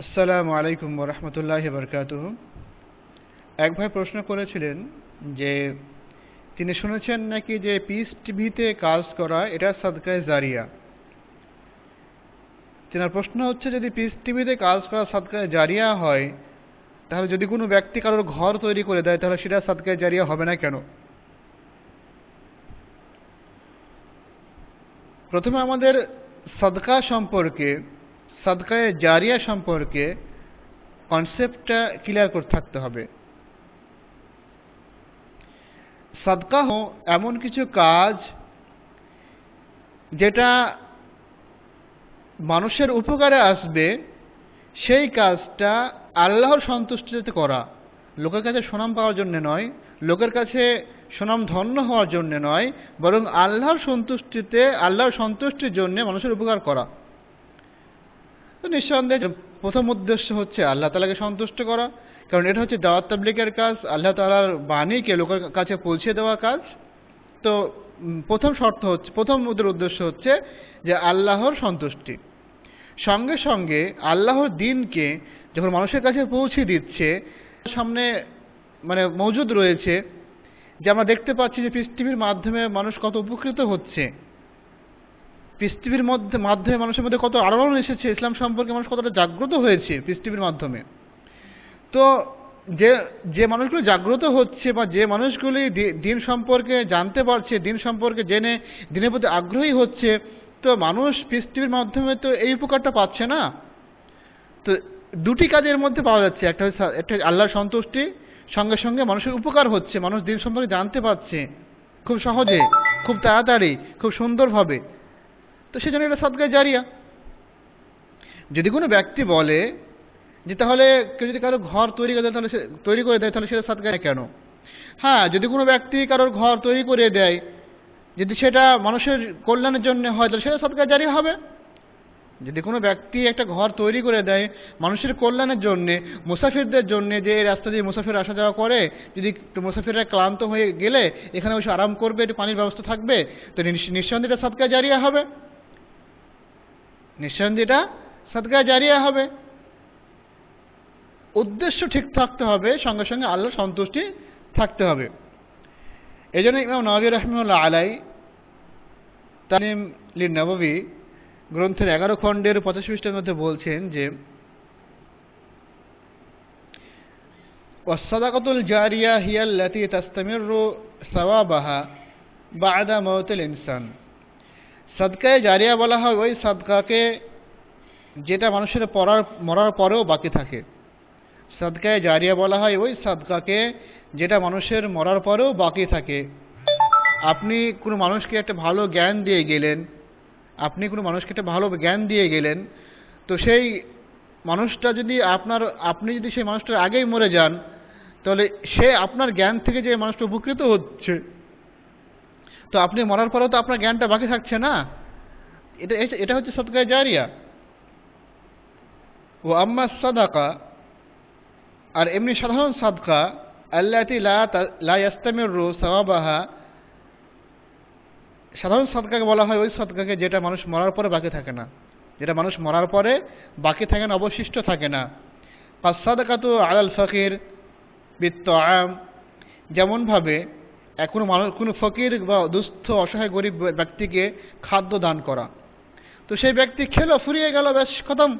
আসসালামু আলাইকুম রহমতুল্লাহ বরকাত এক ভাই প্রশ্ন করেছিলেন যে, তিনি শুনেছেন নাকি যে পিস টিভিতে কাজ করা এটা সাদকায় জারিয়া? তেনার প্রশ্ন হচ্ছে, যদি পিস টিভিতে কাজ করা সাদকায় জারিয়া হয়, তাহলে যদি কোনো ব্যক্তি কারোর ঘর তৈরি করে দেয়, তাহলে সেটা সাদকায় জারিয়া হবে না কেন? প্রথমে আমাদের সদকা সম্পর্কে সদকায় জারিয়া সম্পর্কে কনসেপ্টটা ক্লিয়ার করে থাকতে হবে। সদকা এমন কিছু কাজ যেটা মানুষের উপকারে আসবে, সেই কাজটা আল্লাহর সন্তুষ্টিতে করা। লোকের কাছে সুনাম পাওয়ার জন্য নয়, লোকের কাছে সুনাম ধন্য হওয়ার জন্য নয়, বরং আল্লাহর সন্তুষ্টিতে, আল্লাহর সন্তুষ্টির জন্য মানুষের উপকার করা। তো নিঃসন্দেহে প্রথম উদ্দেশ্য হচ্ছে আল্লাহ তালাকে সন্তুষ্ট করা। কারণ এটা হচ্ছে দাওয়াত তাবলিকের কাজ, আল্লাহ তালার বাণীকে লোকের কাছে পৌঁছে দেওয়া কাজ। তো প্রথম শর্ত হচ্ছে, প্রথম ওদের উদ্দেশ্য হচ্ছে যে আল্লাহর সন্তুষ্টি। সঙ্গে সঙ্গে আল্লাহর দিনকে যখন মানুষের কাছে পৌঁছে দিচ্ছে, সামনে মানে মজুদ রয়েছে যে আমরা দেখতে পাচ্ছি যে পৃথিবীর মাধ্যমে মানুষ কত উপকৃত হচ্ছে। পৃথিবীর মধ্যে, মাধ্যমে মানুষের মধ্যে কত আলোড়ন এসেছে, ইসলাম সম্পর্কে মানুষ কতটা জাগ্রত হয়েছে পৃথিবীর মাধ্যমে? তো যে যে মানুষগুলো জাগ্রত হচ্ছে বা যে মানুষগুলি দিন সম্পর্কে জানতে পারছে, দিন সম্পর্কে জেনে, দিনের প্রতি আগ্রহী হচ্ছে, তো মানুষ পৃথিবীর মাধ্যমে তো এই উপকারটা পাচ্ছে না। তো দুটি কাজের মধ্যে পাওয়া যাচ্ছে, একটা একটা আল্লাহর সন্তুষ্টি, সঙ্গে সঙ্গে মানুষের উপকার হচ্ছে, মানুষ দিন সম্পর্কে জানতে পারছে, খুব সহজে, খুব তাড়াতাড়ি, খুব সুন্দরভাবে। তো সেজন্য এটা সদকায় জারিয়া। যদি কোনো ব্যক্তি বলে যে তাহলে কেউ যদি কারও ঘর তৈরি করে দেয় তাহলে সে তৈরি করে দেয়, তাহলে সেটা সাদকায় কেন? হ্যাঁ যদি কোনো ব্যক্তি কারোর ঘর তৈরি করে দেয়, যদি সেটা মানুষের কল্যাণের জন্য হয়, তাহলে সেটা সদকায় জারি হবে। যদি কোনো ব্যক্তি একটা ঘর তৈরি করে দেয় মানুষের কল্যাণের জন্যে, মুসাফিরদের জন্যে, যে রাস্তা দিয়ে মুসাফির আসা যাওয়া করে, যদি মুসাফিররা ক্লান্ত হয়ে গেলে, এখানে বসে আরাম করবে, একটু পানির ব্যবস্থা থাকবে, তো নিঃসন্দেহে সদকায় জারিয়া হবে। নিঃসন্দেহে এটা সদকায় জারিয়া হবে। উদ্দেশ্য ঠিক থাকতে হবে, সঙ্গে সঙ্গে আল্লাহ সন্তুষ্টি থাকতে হবে। এই জন্য ইমাম নবী রহমুল্লাহ আলাই তালিম লি নবী গ্রন্থের এগারো খণ্ডের পঁচাশি পৃষ্ঠার মধ্যে বলছেন যে ওয়াসাদাকাতুল জারিয়া হিয়াল্লাতি তাস্তামিরু সাওয়াবাহা বাদা মওতিল ইনসান। সাদকায়ে জারিয়া বলা হয়, ওই সাদকাকে যেটা মানুষের পড়ার, মরার পরেও বাকি থাকে। সাদকায়ে জারিয়া বলা হয়, ওই সাদকাকে যেটা মানুষের মরার পরেও বাকি থাকে। আপনি কোনো মানুষকে একটা ভালো জ্ঞান দিয়ে গেলেন, আপনি কোনো মানুষকে একটা ভালো জ্ঞান দিয়ে গেলেন, তো সেই মানুষটা যদি আপনার, আপনি যদি সেই মানুষটার আগেই মরে যান, তাহলে সে আপনার জ্ঞান থেকে যে মানুষটা উপকৃত হচ্ছে তো আপনি মরার পরেও তো আপনার জ্ঞানটা বাকি থাকছে না। এটা এটা হচ্ছে সদকায় জারিয়া। ও আম্মা সাদাকা, আর এমনি সাধারণ সাদকা আল্লাহটি লা ইয়াস্তামিরু সাওয়াবাহা। সাধারণ সদকাকে বলা হয় ওই সদকাকে যেটা মানুষ মরার পরে বাকি থাকে না। যেটা মানুষ মরার পরে বাকি থাকে না, অবশিষ্ট থাকে না। পাসাদাকাতু আলাল ফকির বিত্ত আম যেমনভাবে কোনো মানুষ, কোনো ফকির বা দুস্থ, অসহায়, গরিব ব্যক্তিকে খাদ্য দান করা। তো সেই ব্যক্তি খেলো, ফুরিয়ে গেল ব্যাস খতম।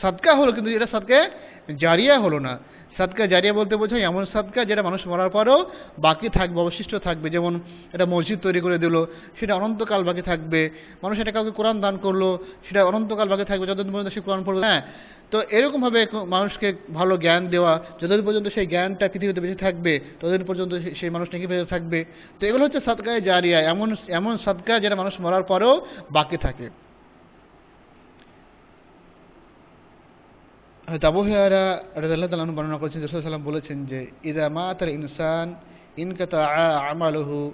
সাদকা হলো, কিন্তু এটা সাদকে জারিয়া হলো না। সাদকা জারিয়া বলতে বোঝায় এমন সাদকা যেটা মানুষ মরার পরেও বাকি থাকবে, অবশিষ্ট থাকবে। যেমন এটা মসজিদ তৈরি করে দিল, সেটা অনন্তকাল বাকি থাকবে। মানুষ এটা কাউকে কোরআন দান করল, সেটা অনন্তকাল বাকি থাকবে, যতদিন পর্যন্ত সে কোরআন পড়বে। হ্যাঁ তো এরকমভাবে মানুষকে ভালো জ্ঞান দেওয়া, যতদিন পর্যন্ত সেই জ্ঞানটা পৃথিবীতে বেঁচে থাকবে, ততদিন পর্যন্ত সেই মানুষ নাকি বেঁচে থাকবে। তো এগুলো হচ্ছে সাদকায় জারিয়া, এমন এমন সাদকা যেটা মানুষ মরার পরেও বাকি থাকে। হেয়ারা রাজাল্লাহ তালন বর্ণনা করেছেন রসুলাম বলেছেন যে ইদা মা তার ইনসান ইনকাতা আমালহু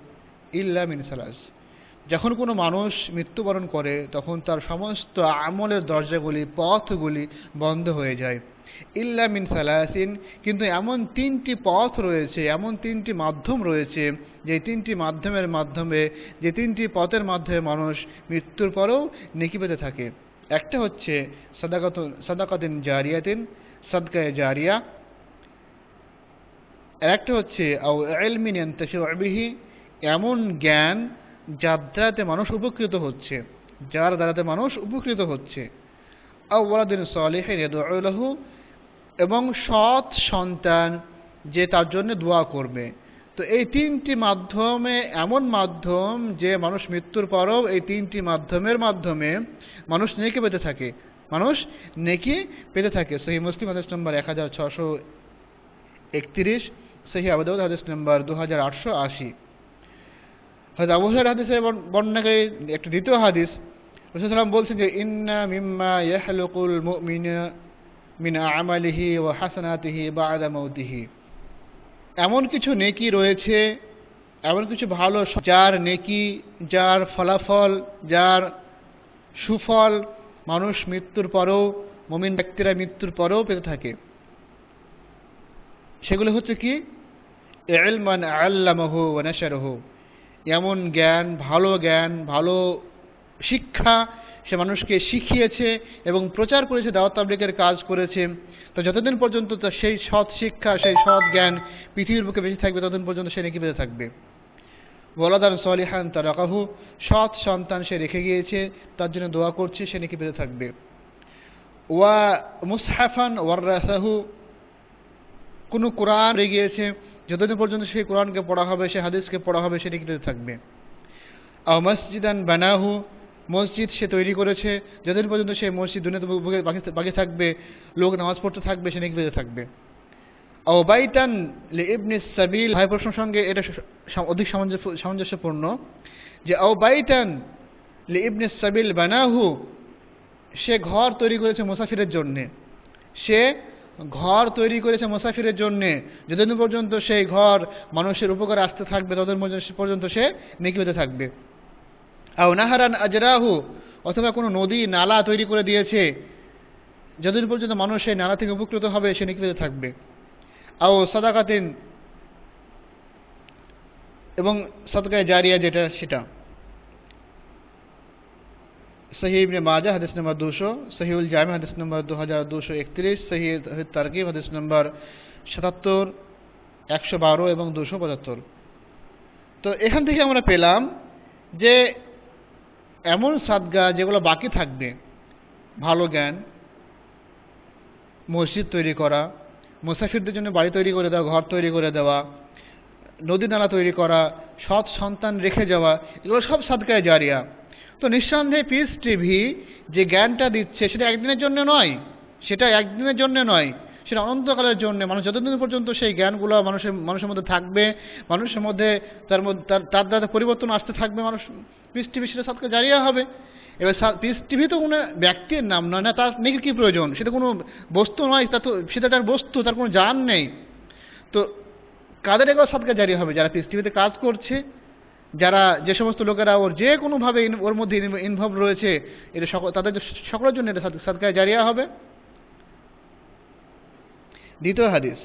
ইল্লা মিন সালাস যখন কোনো মানুষ মৃত্যুবরণ করে, তখন তার সমস্ত আমলের দরজাগুলি, পথগুলি বন্ধ হয়ে যায়। ইল্লা মিন সালাসিন, কিন্তু এমন তিনটি পথ রয়েছে, এমন তিনটি মাধ্যম রয়েছে, যে তিনটি মাধ্যমের মাধ্যমে, যে তিনটি পথের মাধ্যমে মানুষ মৃত্যুর পরেও নেকি পেতে থাকে। একটা হচ্ছে সাদাকাত, সাদাকাতিন জারিয়াতিন, সাদকায়ে জারিয়া। আর একটা হচ্ছে, আও ইয়ান্তাশিউ বিহি, এমন জ্ঞান যার দ্বারাতে মানুষ উপকৃত হচ্ছে, যার দ্বারাতে মানুষ উপকৃত হচ্ছে। আও ওয়ালাদিন সালিহিন লাহু, এবং সৎ সন্তান যে তার জন্য দোয়া করবে। তো এই তিনটি মাধ্যমে, এমন মাধ্যম যে মানুষ মৃত্যুর পরও এই তিনটি মাধ্যমের মাধ্যমে মানুষ নেকি পেতে থাকে। মানুষ নেকি পেতে থাকে। সহি মুসলিম হাদিস নম্বর এক হাজার ছশো একত্রিশ, সহি আবুদাউদ হাদিস নম্বর দু হাজার আটশো আশি। হয়তো আবু হুরায়রা হাদিসের বর্ণ- বর্ণনাকারী একটা দ্বিতীয় হাদিস। রসুলাম বলছেন যে, ইন্না মিম্মা ইয়াহলুকুল মুমিনা মিন আমালিহি ওয়া হাসানাতিহি বা'দা মাউতিহি। এমন কিছু নেকি রয়েছে, এমন কিছু ভালো যার নেকি, যার ফলাফল, যার সুফল, মানুষ মৃত্যুর পরেও, মমিন ব্যক্তিরা মৃত্যুর পরেও পেতে থাকে। সেগুলো হচ্ছে কি? ইলমান আল্লামাহু নাশারহু। এমন জ্ঞান, ভালো জ্ঞান, ভালো শিক্ষা সে মানুষকে শিখিয়েছে এবং প্রচার করেছে, দাওয়াত তাবলিকের কাজ করেছে। তো যতদিন পর্যন্ত সেই সৎ শিক্ষা, সেই সৎ জ্ঞান পৃথিবীর বুকে বেঁচে থাকবে, ততদিন পর্যন্ত সে নাকি বেঁচে থাকবে। ওয়ালাদান সলিহান তারাকাহু, সৎ সন্তান সে রেখে গিয়েছে, তার জন্য দোয়া করছে, সে নাকি বেঁচে থাকবে। ওয়া মুসহাফান ওয়াররাসাহু, কোনো কোরআন রয়ে গিয়েছে, যতদিন পর্যন্ত সেই কোরআনকে পড়া হবে, সে হাদিসকে পড়া হবে, সে নাকি বেঁচে থাকবে। আও মসজিদান বানাহু, মসজিদ সে তৈরি করেছে, যতদিন পর্যন্ত সে মসজিদ দুনিয়াতে বাকি থাকবে, লোক নামাজ পড়তে থাকবে, সে নাকি বেঁচে থাকবে। আও বাইতান ইবনে সাবিল। ভাই প্রশ্নের সঙ্গে এটা অধিক সামঞ্জস্য- সামঞ্জস্যপূর্ণ যে আও বাইতান ইবনে সাবিল বানাহু, সে ঘর তৈরি করেছে মুসাফিরের জন্যে। সে ঘর তৈরি করেছে মুসাফিরের জন্যে। যতদিন পর্যন্ত সেই ঘর মানুষের উপকারে আসতে থাকবে, ততদিন পর্যন্ত- সে নেকি হতে থাকবে। আও নাহারান আজরাহু, অথবা কোনো নদী, নালা তৈরি করে দিয়েছে। যতদিন পর্যন্ত মানুষ সেই নালা থেকে উপকৃত হবে, সে নেকি পেতে থাকবে। আও সাদাকাতিন। এবং সদকায় জারিয়া যেটা, সেটা। সহি ইবনে মাজা, হাদিস নম্বর দুশো। সহিউল জামি, হাদিস নম্বর দু হাজার দুশো একত্রিশ। সহি তারকিব, হাদিস নম্বর সাতাত্তর, একশো বারো এবং দুশো পঁচাত্তর। তো এখান থেকে আমরা পেলাম যে এমন সাদগা যেগুলো বাকি থাকবে, ভালো জ্ঞান, মসজিদ তৈরি করা মুসাফিরদের জন্য বাড়ি তৈরি করে দেওয়া, ঘর তৈরি করে দেওয়া, নদী নালা তৈরি করা, সৎ সন্তান রেখে যাওয়া, এগুলো সব সাদকায় জারিয়া। তো নিঃসন্দেহে পিস টিভি যে জ্ঞানটা দিচ্ছে, সেটা একদিনের জন্য নয়, সেটা একদিনের জন্য নয়, সেটা অনন্তকালের জন্য। মানুষ যতদিন পর্যন্ত সেই জ্ঞানগুলো মানুষের মানুষের মধ্যে থাকবে, মানুষের মধ্যে তার মধ্যে, তার দ্বারা পরিবর্তন আসতে থাকবে, মানুষ পিস টিভি সেটা সাদকা জারিয়া হবে। এবার টিভি তো কোনো ব্যক্তির নাম নয়, না, তার নাকি কী প্রয়োজন? সেটা কোনো বস্তু নয়, তা তো, সেটা তার বস্তু, তার কোনো জান নেই। তো কাদের এগুলো সাদকা জারি হবে? যারা পিস টিভিতে কাজ করছে, যারা যে সমস্ত লোকেরা ওর যে কোনোভাবে ওর মধ্যে ইনভলভ রয়েছে এটা সকল তাদের সকলের জন্য এটা সাদকায় জারিয়া হবে। দ্বিতীয় হাদিস।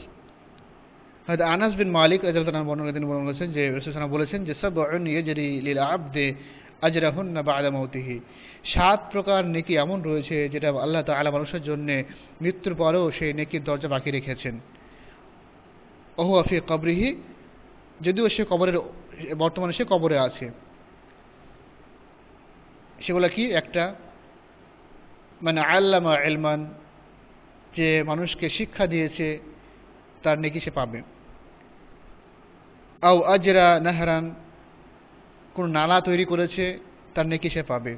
হয়তো আনাস বিন মালিক রাজাল্লাহ বর্ণনা তিনি বর্ণনা করেছেন যে রসুলাম বলেছেন যে সব লিল আবদে আজরাহুন্না বাদা মৌতিহি। সাত প্রকার নেকি এমন রয়েছে যেটা আল্লাহ তাআলা মানুষের জন্য মৃত্যুর পরেও সেই নেকির দরজা বাকি রেখেছেন। ওহু আফি কবরিহি, যদিও সে কবরের, বর্তমানে সে কবরে আছে। সেগুলো কি? একটা মানে আল্লামা এলমান যে মানুষকে শিক্ষা দিয়েছে, তার নেকি সে পাবে। আও আজরা নাহরান কোন নালা তৈরি করেছে, তার নেকি সে পাবে।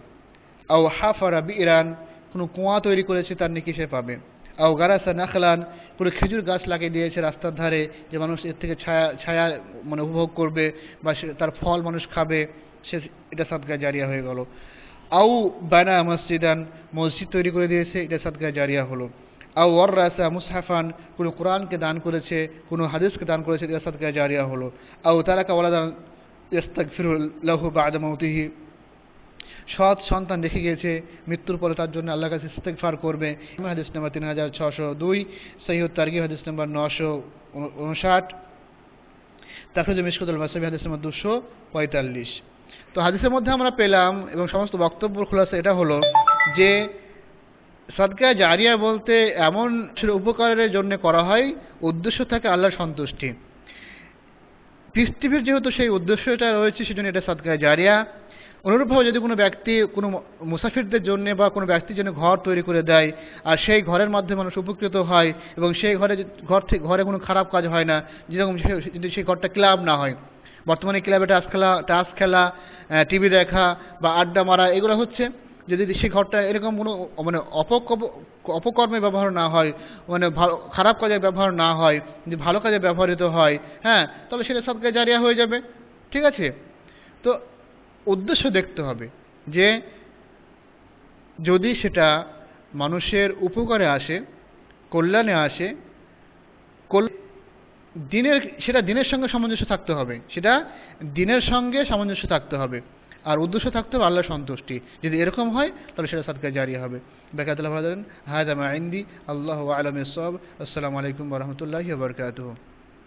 আও হাফারা বিরান কোনো কুয়া তৈরি করেছে, তার নেকি সে পাবে। আও গারাসা নাখলান কোনো খেজুর গাছ লাগিয়ে দিয়েছে রাস্তার ধারে, যে মানুষ এর থেকে ছায়া ছায়া মানে উপভোগ করবে বা তার ফল মানুষ খাবে, সে এটা সাদকা জারিয়া হয়ে গেল। আউ বানা মসজিদান, মসজিদ তৈরি করে দিয়েছে, এটা সাদকা জারিয়া হলো। আউ ওয়াররাসা মুসহাফান, কোনো কোরআনকে দান করেছে, কোনো হাদিসকে দান করেছে, এটা সাদকা জারিয়া হলো। আউ তারাকা ওয়ালাদান ইস্তাগফিরুল লাহু বা'দা মাউতিহি সৎ সন্তান রেখে গিয়েছে, মৃত্যুর পরে তার জন্য আল্লাহ কাছে ইস্তেগফার করবে। হাদিস নাম্বার তিন হাজার ছশো দুই, সহিহ তারগিব হাদিস নাম্বার নশো উনষাট তাফরিজ মিশকুদুল মাসাবি হাদিস নাম্বার দুশো পঁয়তাল্লিশ। তো হাদিসের মধ্যে আমরা পেলাম এবং সমস্ত বক্তব্য খোলাসা এটা হলো যে, সদকা জারিয়া বলতে এমন উপকারের জন্য করা হয়, উদ্দেশ্য থাকে আল্লাহর সন্তুষ্টি। পৃথিবীর যেহেতু সেই উদ্দেশ্যটা রয়েছে, সেজন্য এটা সদকা জারিয়া। অনুরূপভাবে যদি কোনো ব্যক্তি কোনো মুসাফিরদের জন্য বা কোনো ব্যক্তির জন্য ঘর তৈরি করে দেয়, আর সেই ঘরের মাধ্যমে মানুষ উপকৃত হয় এবং সেই ঘরে ঘর থেকে ঘরে কোনো খারাপ কাজ হয় না, যেরকম যদি সেই ঘরটা ক্লাব না হয়। বর্তমানে ক্লাবে টাস খেলা টাস খেলা টিভি দেখা বা আড্ডা মারা, এগুলো হচ্ছে যদি সেই ঘরটা এরকম কোনো মানে অপকর্মে ব্যবহার না হয় মানে ভালো খারাপ কাজে ব্যবহার না হয়, যদি ভালো কাজে ব্যবহৃত হয় হ্যাঁ তাহলে সেটা সবকে জারিয়া হয়ে যাবে। ঠিক আছে? তো উদ্দেশ্য দেখতে হবে যে যদি সেটা মানুষের উপকারে আসে, কল্যাণে আসে দিনের, সেটা দিনের সঙ্গে সামঞ্জস্য থাকতে হবে। সেটা দিনের সঙ্গে সামঞ্জস্য থাকতে হবে। আর উদ্দেশ্য থাকতে হবে আল্লাহ সন্তুষ্টি। যদি এরকম হয়, তাহলে সেটা সাদকা জারি হবে। বেকাতুল্লাহ ভালো হায়দামা আইন্দি আল্লাহ আলম সব। আসসালামু আলাইকুম রহমতুল্লাহি বারকাতুহ।